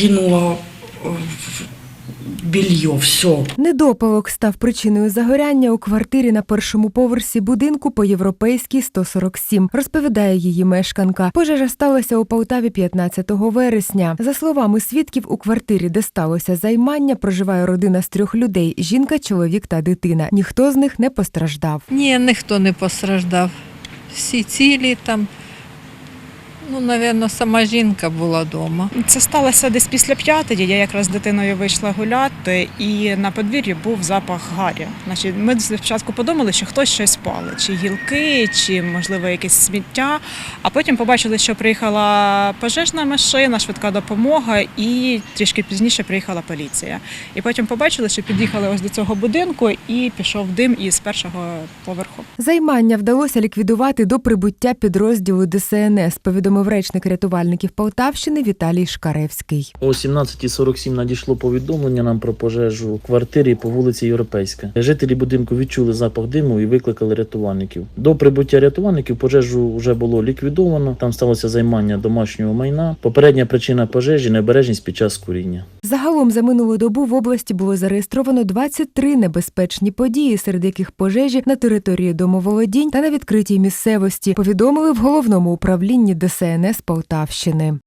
кинула в белье, все. Недопалок став причиною загоряння у квартирі на першому поверсі будинку по європейській 147, розповідає її мешканка. Пожежа сталася у Полтаві 15 вересня. За словами свідків, у квартирі, де сталося займання, проживає родина з трьох людей: жінка, чоловік та дитина. Ніхто з них не постраждав. Ні, ніхто не постраждав. Всі цілі там. Ну, напевно, сама жінка була вдома. Це сталося десь після п'ятої. Я якраз з дитиною вийшла гуляти, і на подвір'ї був запах гарі. Значить, ми спочатку подумали, що хтось щось палить, чи гілки, чи можливо якесь сміття. А потім побачили, що приїхала пожежна машина, швидка допомога, і трішки пізніше приїхала поліція. І потім побачили, що під'їхали ось до цього будинку, і пішов дим із першого поверху. Займання вдалося ліквідувати до прибуття підрозділу ДСНС, повідомив речник рятувальників Полтавщини Віталій Шкаревський. О 17.47 надійшло повідомлення нам про пожежу в квартирі по вулиці Європейська. Жителі будинку відчули запах диму і викликали рятувальників. До прибуття рятувальників пожежу вже було ліквідовано. Там сталося займання домашнього майна. Попередня причина пожежі небережність під час куріння. Загалом за минулу добу в області було зареєстровано 23 небезпечні події, серед яких пожежі на території домоволодінь та на відкритій місцевості. Повідомили в головному управлінні ДСНС Полтавщини.